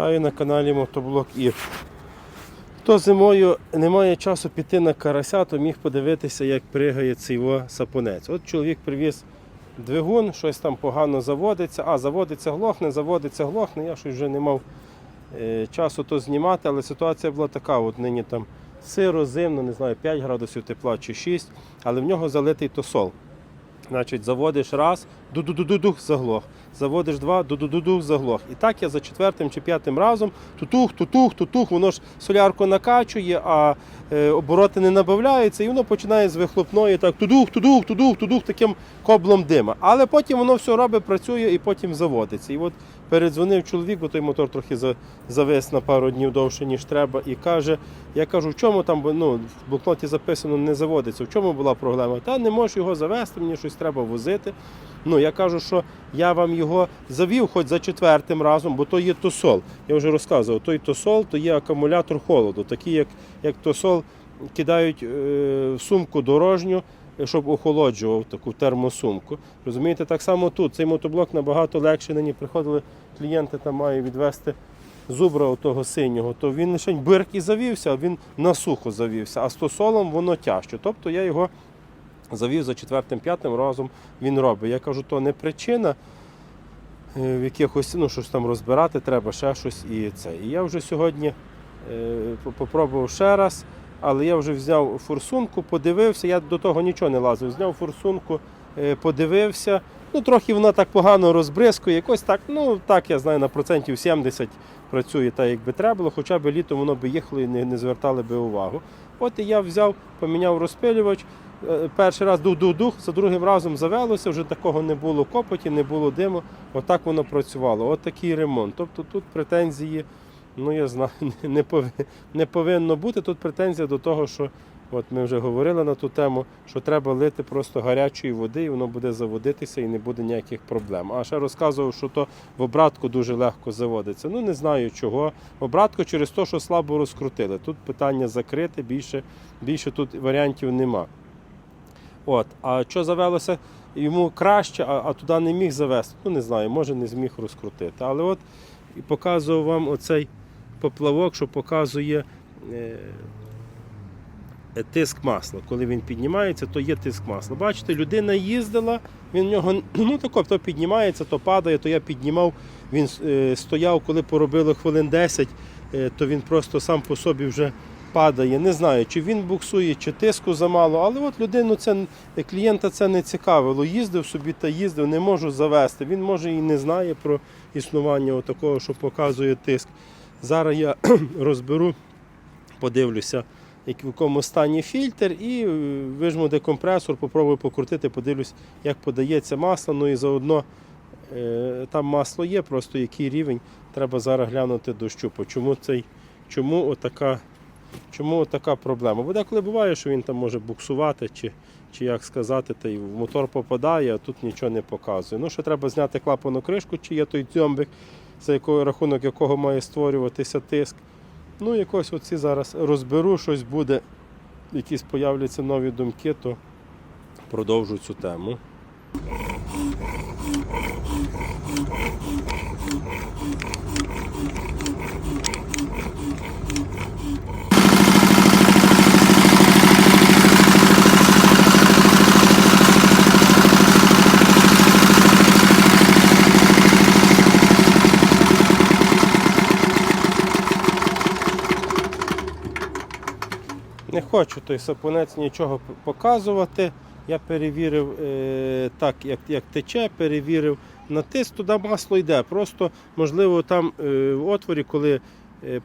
Вітаю на каналі Мотоблок І. Хто зимою не має часу піти на карася, то міг подивитися, як пригає цей його сапунець. От чоловік привіз двигун, щось там погано заводиться, а заводиться, глохне, заводиться, глохне. Я щось вже не мав е, часу то знімати, але ситуація була така. От нині там сиро, зимно, не знаю, 5 градусів тепла чи 6, але в нього залитий тосол. Значить, заводиш раз, ду-ду-ду-ду-дух, заглох. Заводиш два, ду-ду-ду-дух, заглох. І так я за четвертим чи п'ятим разом тутух, тутух, тутух, воно ж солярку накачує, а е, обороти не набавляються, і воно починає з вихлопної так тудух, тудух, тудух, тудух, таким коблом дима. Але потім воно все робить, працює і потім заводиться. І от передзвонив чоловік, бо той мотор трохи за- завис на пару днів довше, ніж треба, і каже: я кажу, в чому там ну, в блокноті записано не заводиться, в чому була проблема? Та не можеш його завести, мені щось треба возити. Ну, я кажу, що я вам його завів хоч за четвертим разом, бо то є тосол. Я вже розказував, той тосол то є акумулятор холоду, такий, як, як тосол кидають е, в сумку дорожню, щоб охолоджував таку термосумку. Розумієте, так само тут. Цей мотоблок набагато легше. Нині приходили клієнти, там мають відвести зубра того синього, то він лише бирк і завівся, а він на сухо завівся, а з тосолом воно тяжче. Тобто я його завів за четвертим-п'ятим разом він робить. Я кажу, то не причина. е, В якихось, ну, щось там розбирати треба, ще щось і це. І я вже сьогодні е, попробував ще раз, але я вже взяв форсунку, подивився, я до того нічого не лазив. Зняв форсунку, е, подивився. Ну, трохи вона так погано розбризкує, якось так, ну так, я знаю, на процентів 70 працює так, як би треба було, хоча б літом воно би їхало і не, не звертали би увагу. От і я взяв, поміняв розпилювач. Е, Перший раз дух-дух-дух, за другим разом завелося, вже такого не було копоті, не було диму. Отак воно працювало. От такий ремонт. Тобто тут претензії, ну я знаю, не, не повинно бути. Тут претензія до того, що от ми вже говорили на ту тему, що треба лити просто гарячої води, і воно буде заводитися і не буде ніяких проблем. А ще розказував, що то в обратку дуже легко заводиться. Ну не знаю чого. Обратку через те, що слабо розкрутили. Тут питання закрите, більше, більше тут варіантів нема. От, а що завелося йому краще, а, а туди не міг завести. Ну не знаю, може не зміг розкрутити. Але от і показував вам оцей поплавок, що показує е, тиск масла. Коли він піднімається, то є тиск масла. Бачите, людина їздила, він в нього ну тако, то піднімається, то падає, то я піднімав. Він е, стояв, коли поробили хвилин 10, е, то він просто сам по собі вже падає. Не знаю, чи він буксує, чи тиску замало, але от людину це клієнта це не цікавило. Їздив собі та їздив, не можу завести. Він може і не знає про існування такого, що показує тиск. Зараз я розберу, подивлюся, як- в якому стані фільтр, і е, вижму декомпресор, попробую покрутити, подивлюсь, як подається масло. Ну і заодно е, там масло є, просто який рівень. Треба зараз глянути до щупу. Чому цей, чому отака, чому така проблема? Бо деколи буває, що він там може буксувати, чи, чи як сказати, та й в мотор попадає, а тут нічого не показує. Ну, ще треба зняти клапану кришку, чи є той дзьомбик, за якою рахунок якого має створюватися тиск. Ну, якось оці зараз розберу, щось буде, якісь появляться нові думки, то продовжу цю тему. Хочу той сапунець нічого показувати. Я перевірив е, так, як, як тече, перевірив натиск, туди масло йде. Просто, можливо, там е, в отворі, коли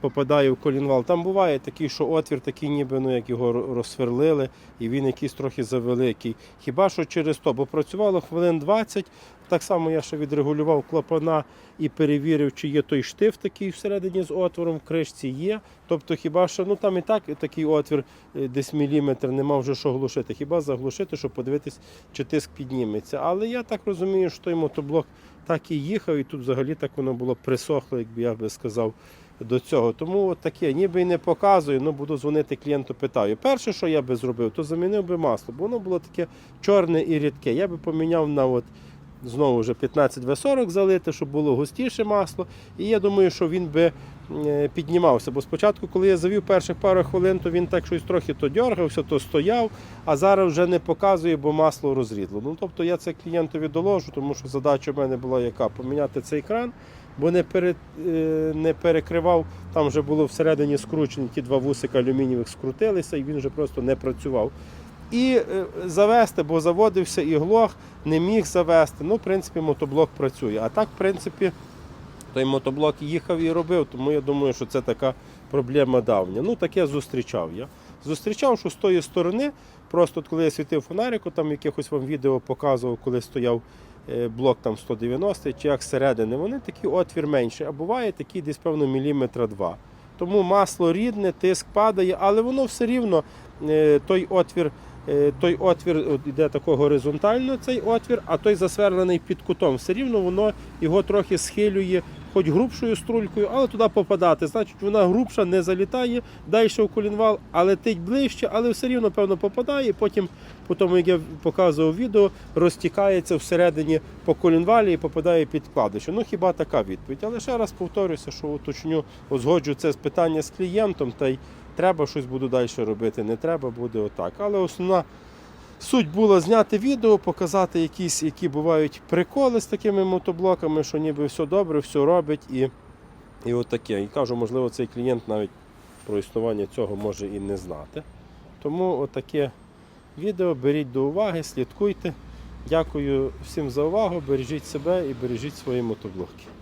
попадає в колінвал, там буває такий, що отвір такий, ніби ну, як його розсверлили, і він якийсь трохи завеликий. Хіба що через то, бо працювало хвилин 20, так само я ще відрегулював клапана і перевірив, чи є той штифт такий всередині з отвором в кришці є. Тобто хіба що ну там і так такий отвір е, десь міліметр, нема вже що глушити. Хіба заглушити, щоб подивитись, чи тиск підніметься. Але я так розумію, що той мотоблок так і їхав, і тут взагалі так воно було присохло, якби я би сказав. До цього. Тому таке, ніби і не показую, ну буду дзвонити клієнту, питаю. Перше, що я би зробив, то замінив би масло, бо воно було таке чорне і рідке. Я би поміняв на от знову вже 15 В40 залити, щоб було густіше масло. І я думаю, що він би е, піднімався. Бо спочатку, коли я завів перших пару хвилин, то він так щось трохи то дергався, то стояв, а зараз вже не показує, бо масло розрідло. Ну тобто я це клієнтові доложу, тому що задача в мене була яка? Поміняти цей кран, бо не, пере, е, не перекривав, там вже було всередині скручені, ті два вусика алюмінієвих скрутилися, і він вже просто не працював. І е, завести, бо заводився і глох, не міг завести. Ну, в принципі, мотоблок працює. А так, в принципі, той мотоблок їхав і робив, тому я думаю, що це така проблема давня. Ну, таке зустрічав я. Зустрічав, що з тої сторони, просто коли я світив фонариком, там якихось вам відео показував, коли стояв е, блок там 190 чи як зсередини, вони такий отвір менший, а буває такий десь, певно, міліметра два. Тому масло рідне, тиск падає, але воно все рівно е, той отвір. Е, Той отвір от, іде тако горизонтально, цей отвір, а той засверлений під кутом. Все рівно воно його трохи схилює, хоч грубшою струлькою, але туди попадати. Значить, вона грубша не залітає далі в колінвал, а летить ближче, але все рівно, певно, попадає. Потім, по тому, як я показував відео, розтікається всередині по колінвалі і попадає під кладище. Ну хіба така відповідь? Але ще раз повторюся, що уточню, узгоджу це питання з клієнтом, та й треба щось буду далі робити, не треба, буде отак. Але основна. Суть була зняти відео, показати якісь, які бувають приколи з такими мотоблоками, що ніби все добре, все робить і, і отаке. І кажу, можливо, цей клієнт навіть про існування цього може і не знати. Тому отаке відео беріть до уваги, слідкуйте. Дякую всім за увагу, бережіть себе і бережіть свої мотоблоки.